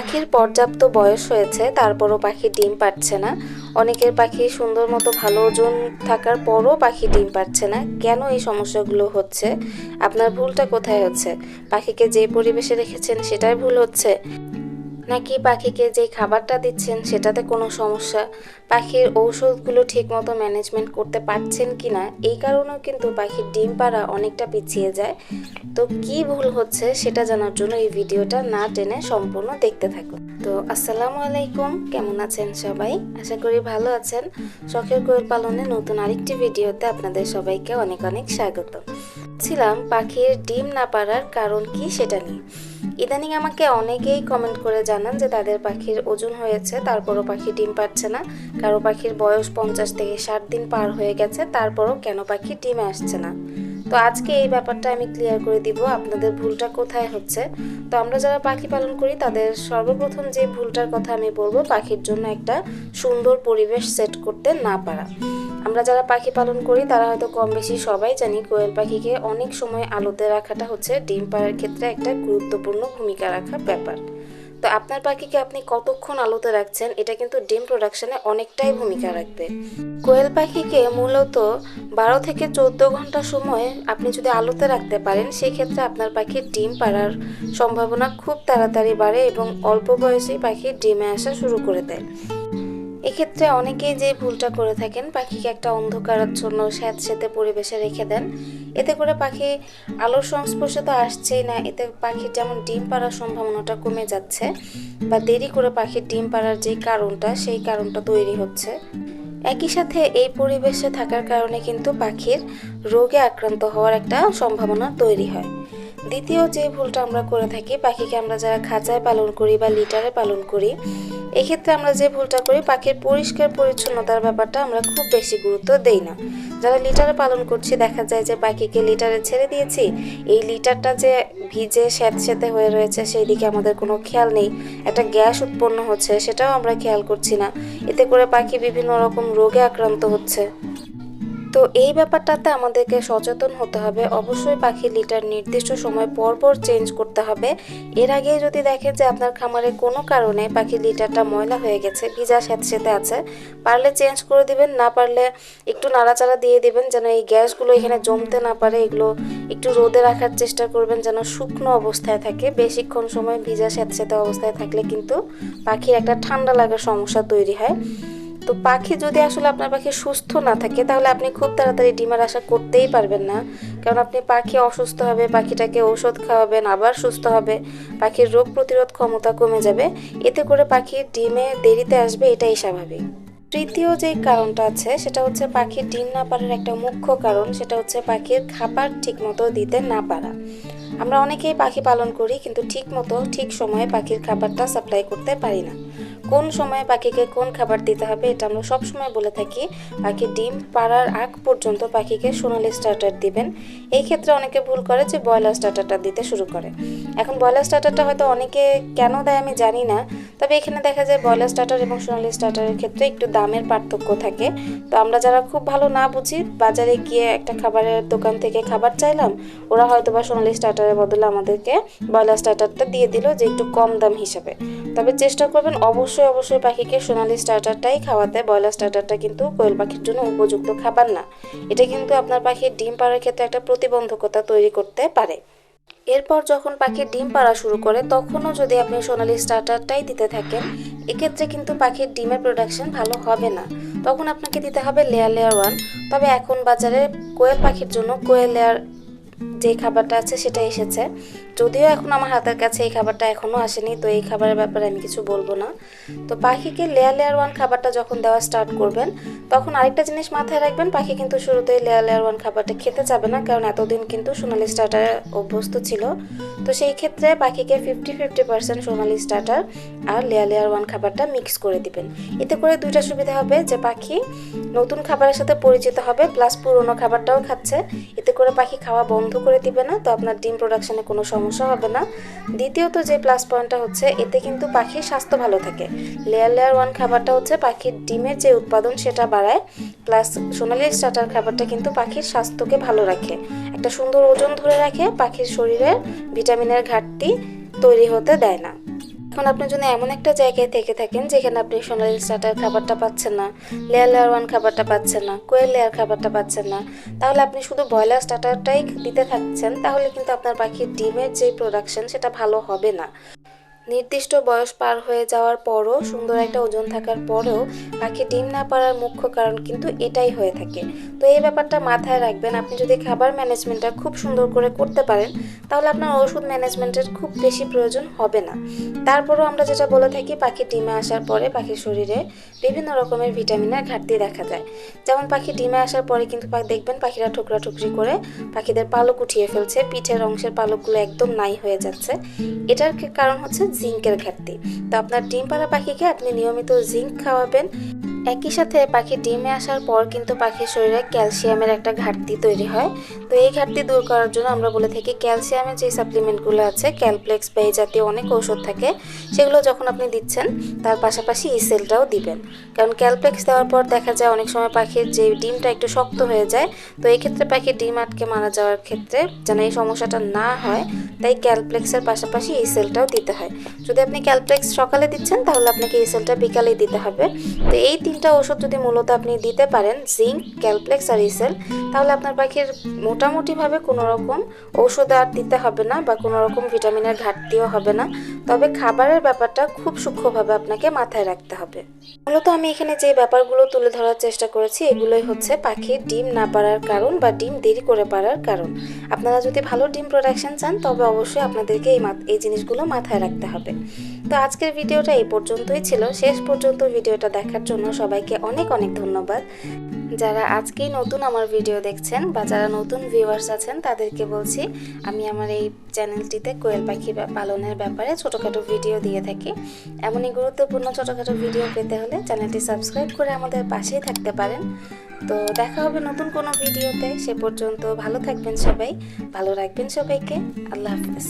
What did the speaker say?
পাখির পর্যাপ্ত বয়স হয়েছে, তারপরও পাখি ডিম পাচ্ছে না। অনেকের পাখি সুন্দর মতো ভালো ওজন থাকার পরও পাখি ডিম পাচ্ছে না। কেন এই সমস্যাগুলো হচ্ছে? আপনার ভুলটা কোথায় হচ্ছে? পাখিকে যে পরিবেশে রেখেছেন সেটাই ভুল হচ্ছে। নাকি পাখিকে যে খাবারটা দিচ্ছেন সেটাতে কোনো সমস্যা? পাখির ঔষধগুলো ঠিকমতো ম্যানেজমেন্ট করতে পারছেন কি না এই কারণেও কিন্তু পাখির ডিম পাড়া অনেকটা পিছিয়ে যায়। তো কি ভুল হচ্ছে সেটা জানার জন্য এই ভিডিওটা না টেনে সম্পূর্ণ দেখতে থাকুন। তো আসসালামু আলাইকুম, কেমন আছেন সবাই? আশা করি ভালো আছেন। শখের কোয়েল পালনে নতুন আরেকটি ভিডিওতে আপনাদের সবাইকে অনেক অনেক স্বাগত। ছিলাম পাখির ডিম না পারার কারণ কি সেটা নিয়ে। ইদানিং আমাকে অনেকেই কমেন্ট করে জানান যে তাদের পাখির ওজন হয়েছে, তারপরও পাখি ডিম পাচ্ছে না। কারও পাখির বয়স পঞ্চাশ থেকে ষাট দিন পার হয়ে গেছে, তারপরও কেন পাখি ডিমে আসছে না? তো আজকে এই ব্যাপারটা আমি ক্লিয়ার করে দিব, আপনাদের ভুলটা কোথায় হচ্ছে? তো আমরা যারা পাখি পালন করি, তাদের সর্বপ্রথম যে ভুলটার কথা আমি বলব, পাখির জন্য একটা সুন্দর পরিবেশ সেট করতে না পারা। আমরা যারা পাখি পালন করি, তারা হয়তো কম বেশি সবাই জানি কোয়েল পাখিকে অনেক সময় আলোতে রাখাটা হচ্ছে ডিম পাড়ার ক্ষেত্রে একটা গুরুত্বপূর্ণ ভূমিকা রাখার ব্যাপার। তো আপনার পাখিকে আপনি কতক্ষণ আলোতে রাখছেন, এটা কিন্তু ডিম প্রোডাকশনে অনেকটাই ভূমিকা রাখবে। কোয়েল পাখিকে মূলত বারো থেকে চোদ্দ ঘণ্টা সময় আপনি যদি আলোতে রাখতে পারেন, সেক্ষেত্রে আপনার পাখির ডিম পাড়ার সম্ভাবনা খুব তাড়াতাড়ি বাড়ে এবং অল্প বয়সেই পাখি ডিমে আসা শুরু করে দেয়। এক্ষেত্রে অনেকেই যে ভুলটা করে থাকেন, পাখিকে একটা অন্ধকারের অন্ধকারাচ্ছন্ন, স্যাঁতস্যাঁতে পরিবেশে রেখে দেন। এতে করে পাখি আলোর সংস্পর্শে তো আসছেই না, এতে পাখির যেমন ডিম পাড়ার সম্ভাবনাটা কমে যাচ্ছে বা দেরি করে পাখির ডিম পাড়ার যে কারণটা, সেই কারণটা তৈরি হচ্ছে। একই সাথে এই পরিবেশে থাকার কারণে কিন্তু পাখির রোগে আক্রান্ত হওয়ার একটা সম্ভাবনা তৈরি হয়। দ্বিতীয় যে ভুলটা আমরা করে থাকি, পাখিকে আমরা যারা খাঁচায় পালন করি বা লিটারে পালন করি, এক্ষেত্রে আমরা যে ভুলটা করি, পাখির পরিষ্কার পরিচ্ছন্নতার ব্যাপারটা আমরা খুব বেশি গুরুত্ব দেই না। যারা লিটারে পালন করছি, দেখা যায় যে পাখিকে লিটারে ছেড়ে দিয়েছি, এই লিটারটা যে ভিজে স্যাঁতস্যাঁতে হয়ে রয়েছে, সেই দিকে আমাদের কোনো খেয়াল নেই। একটা গ্যাস উৎপন্ন হচ্ছে, সেটাও আমরা খেয়াল করছি না। এতে করে পাখি বিভিন্ন রকম রোগে আক্রান্ত হচ্ছে। তো এই ব্যাপারটাতে আমাদেরকে সচেতন হতে হবে। অবশ্যই পাখির লিটার নির্দিষ্ট সময় পর পর চেঞ্জ করতে হবে। এর আগে যদি দেখেন যে আপনার খামারে কোনো কারণে পাখির লিটারটা ময়লা হয়ে গেছে, ভিজা স্যাঁতস্যাঁতে আছে, পারলে চেঞ্জ করে দিবেন, না পারলে একটু নাড়াচাড়া দিয়ে দিবেন যেন এই গ্যাসগুলো এখানে জমতে না পারে, এগুলো একটু রোদে রাখার চেষ্টা করবেন যেন শুকনো অবস্থায় থাকে। বেশিক্ষণ সময় ভিজা স্যাঁতস্যাঁতে অবস্থায় থাকলে কিন্তু পাখির একটা ঠান্ডা লাগার সমস্যা তৈরি হয়। তো পাখি যদি আসলে আপনার পাখি সুস্থ না থাকে, তাহলে আপনি খুব তাড়াতাড়ি ডিমের আশা করতেই পারবেন না। কারণ আপনি পাখি অসুস্থ হবে, পাখিটাকে ঔষধ খাওয়াবেন, আবার সুস্থ হবে, পাখির রোগ প্রতিরোধ ক্ষমতা কমে যাবে। এতে করে পাখির ডিমে দেরিতে আসবে, এটাই স্বাভাবিক। তৃতীয় যে কারণটা আছে, সেটা হচ্ছে পাখির ডিম না পারার একটা মুখ্য কারণ, সেটা হচ্ছে পাখির খাবার ঠিকমতো দিতে না পারা। আমরা অনেকেই পাখি পালন করি, কিন্তু ঠিক মতো ঠিক সময়ে পাখির খাবারটা সাপ্লাই করতে পারি না। কোন সময়ে পাখিকে কোন খাবার দিতে হবে এটা আমরা সব সময় বলে থাকি। পাখি ডিম পাড়ার আগ পর্যন্ত পাখিকে সোনালি স্টার্টার দিবেন। এই ক্ষেত্রে অনেকে ভুল করে যে ব্রয়লার স্টার্টারটা দিতে শুরু করে। এখন ব্রয়লার স্টার্টারটা হয়তো অনেকে কেন দেয় আমি জানি না, তবে এখানে দেখা যায় ব্রয়লার স্টার্টার এবং সোনালি স্টার্টারের ক্ষেত্রে একটু দামের পার্থক্য থাকে। তো আমরা যারা খুব ভালো না বুঝি, বাজারে গিয়ে একটা খাবারের দোকান থেকে খাবার চাইলাম, ওরা হয়তো বা সোনালি স্টার্টারের বদলে আমাদেরকে ব্রয়লার স্টার্টারটা দিয়ে দিল যে একটু কম দাম হিসাবে। তবে চেষ্টা করবেন অবশ্যই অবশ্যই অবশ্যই পাখিকে সোনালি স্টার্টারটাই খাওয়াতে, ব্রয়লার স্টার্টারটা কিন্তু কোয়েল পাখির জন্য উপযুক্ত খাবার না। এটা কিন্তু আপনার পাখির ডিম পাড়ার ক্ষেত্রে একটা প্রতিবন্ধকতা তৈরি করতে পারে। এরপর যখন পাখির ডিম পাড়া শুরু করে, তখনও যদি আপনি সোনালি স্টার্টারটাই দিতে থাকেন, এক্ষেত্রে কিন্তু পাখির ডিমের প্রোডাকশন ভালো হবে না। তখন আপনাকে দিতে হবে লেয়ার লেয়ার ওয়ান তবে এখন বাজারে কোয়েল পাখির জন্য কোয়েল লেয়ার যে খাবারটা আছে সেটা এসেছে। যদিও এখন আমার হাতের কাছে এই খাবারটা এখনও আসেনি, তো এই খাবারের ব্যাপারে আমি কিছু বলব না। তো পাখিকে লেয়ার লেয়ার ওয়ান খাবারটা যখন দেওয়া স্টার্ট করবেন, তখন আরেকটা জিনিস মাথায় রাখবেন, পাখি কিন্তু শুরুতেই লেয়ার লেয়ার ওয়ান খাবারটা খেতে যাবে না, কারণ এতদিন কিন্তু সোনালি স্টার্টার অভ্যস্ত ছিল। তো সেই ক্ষেত্রে পাখিকে ফিফটি ফিফটি পার্সেন্ট সোনালি স্টার্টার আর লেয়ার লেয়ার ওয়ান খাবারটা মিক্স করে দিবেন। এতে করে দুইটা সুবিধা হবে, যে পাখি নতুন খাবারের সাথে পরিচিত হবে প্লাস পুরনো খাবারটাও খাচ্ছে। এতে করে পাখি খাওয়া বন্ধ করে দিবে না, তো আপনার ডিম প্রোডাকশনে কোনো সমস্যা হবে না। দ্বিতীয়ত যে প্লাস পয়েন্টটা হচ্ছে, এতে কিন্তু পাখির স্বাস্থ্য ভালো থাকে। লেয়ার লেয়ার ওয়ান খাবারটা হচ্ছে পাখির ডিমের যে উৎপাদন সেটা বাড়ায়। প্লাস সোনালি স্টার্টার খাবারটা কিন্তু পাখির স্বাস্থ্যকে ভালো রাখে। একটা সুন্দর ওজন ধরে রাখে, পাখির শরীরে ভিটামিনের ঘাটতি তৈরি হতে দেয় না। এখন আপনি যদি এমন একটা জায়গায় থেকে থাকেন যেখানে আপনি সোনালি স্টার্টার খাবারটা পাচ্ছেন না, লেয়ার লেয়ার ওয়ান খাবারটা পাচ্ছেন না, কোয়েল লেয়ার খাবারটা পাচ্ছেন না, তাহলে আপনি শুধু ব্রয়লার স্টার্টারটাই দিতে থাকছেন, তাহলে কিন্তু আপনার পাখির ডিমের যে প্রোডাকশন সেটা ভালো হবে না। নির্দিষ্ট বয়স পার হয়ে যাওয়ার পরও সুন্দর একটা ওজন থাকার পরেও পাখি ডিম না পারার মুখ্য কারণ কিন্তু এটাই হয়ে থাকে। তো এই ব্যাপারটা মাথায় রাখবেন, আপনি যদি খাবার ম্যানেজমেন্টটা খুব সুন্দর করে করতে পারেন, তাহলে আপনার ওষুধ ম্যানেজমেন্টের খুব বেশি প্রয়োজন হবে না। তারপরও আমরা যেটা বলে থাকি, পাখি ডিমে আসার পরে পাখির শরীরে বিভিন্ন রকমের ভিটামিনের ঘাটতি দেখা যায়। যেমন পাখি ডিমে আসার পরে কিন্তু দেখবেন পাখিরা ঠুকরা ঠুকরি করে পাখিদের পালক উঠিয়ে ফেলছে, পিঠের অংশের পালকগুলো একদম নাই হয়ে যাচ্ছে। এটার কারণ হচ্ছে জিঙ্কের ঘাটতি। তো আপনার ডিম পাড়া পাখিকে আপনি নিয়মিত জিঙ্ক খাওয়াবেন। একই সাথে পাখি ডিমে আসার পর কিন্তু পাখির শরীরে ক্যালসিয়ামের একটা ঘাটতি তৈরি হয়। তো এই ঘাটতি দূর করার জন্য আমরা বলে থাকি ক্যালসিয়ামের যে সাপ্লিমেন্টগুলো আছে, ক্যালপ্লেক্স বা এই জাতীয় অনেক ওষুধ থাকে, সেগুলো যখন আপনি দিচ্ছেন, তার পাশাপাশি ইসেলটাও দিবেন। কারণ ক্যালপ্লেক্স দেওয়ার পর দেখা যায় অনেক সময় পাখির যে ডিমটা একটু শক্ত হয়ে যায়, তো এই ক্ষেত্রে পাখির ডিম আটকে মারা যাওয়ার ক্ষেত্রে যেন এই সমস্যাটা না হয়, তাই ক্যালপ্লেক্সের পাশাপাশি ইসেলটাও দিতে হয়। যদি আপনি ক্যালপ্লেক্স সকালে দিচ্ছেন, তাহলে আপনাকে ইসেলটা বিকালেই দিতে হবে। তো এই তিনটা ওষুধ যদি মূলত আপনি দিতে পারেন, জিঙ্ক, ক্যালপ্লেক্স আর ইসেল তাহলে আপনার পাখির মোটামুটিভাবে কোনো রকম ওষুধ আর দিতে হবে না বা কোনো রকম ভিটামিনের ঘাটতিও হবে না। তবে খাবারের ব্যাপারটা খুব সূক্ষ্মভাবে আপনাকে মাথায় রাখতে হবে। মূলত আমি এখানে যে ব্যাপারগুলো তুলে ধরার চেষ্টা করেছি, এগুলোই হচ্ছে পাখির ডিম না পারার কারণ বা ডিম দেরি করে পারার কারণ। আপনারা যদি ভালো ডিম প্রোডাকশন চান, তবে অবশ্যই আপনাদেরকে এই এই জিনিসগুলো মাথায় রাখতে হবে। তো আজকের ভিডিওটা এই পর্যন্তই ছিল। শেষ পর্যন্ত ভিডিওটা দেখার জন্য সবাইকে অনেক অনেক ধন্যবাদ। যারা আজকেই নতুন আমার ভিডিও দেখছেন বা যারা নতুন ভিউয়ার্স আছেন, তাদেরকে বলছি, আমি আমার এই চ্যানেলটিতে কোয়েল পাখি পালনের ব্যাপারে ছোটোখাটো ভিডিও দিয়ে থাকি। এমনই গুরুত্বপূর্ণ ছোটোখাটো ভিডিও পেতে হলে চ্যানেলটি সাবস্ক্রাইব করে আমাদের পাশেই থাকতে পারেন। তো দেখা হবে নতুন কোনো ভিডিওতে। সে পর্যন্ত ভালো থাকবেন সবাই, ভালো রাখবেন সবাইকে। আল্লাহ হাফেজ।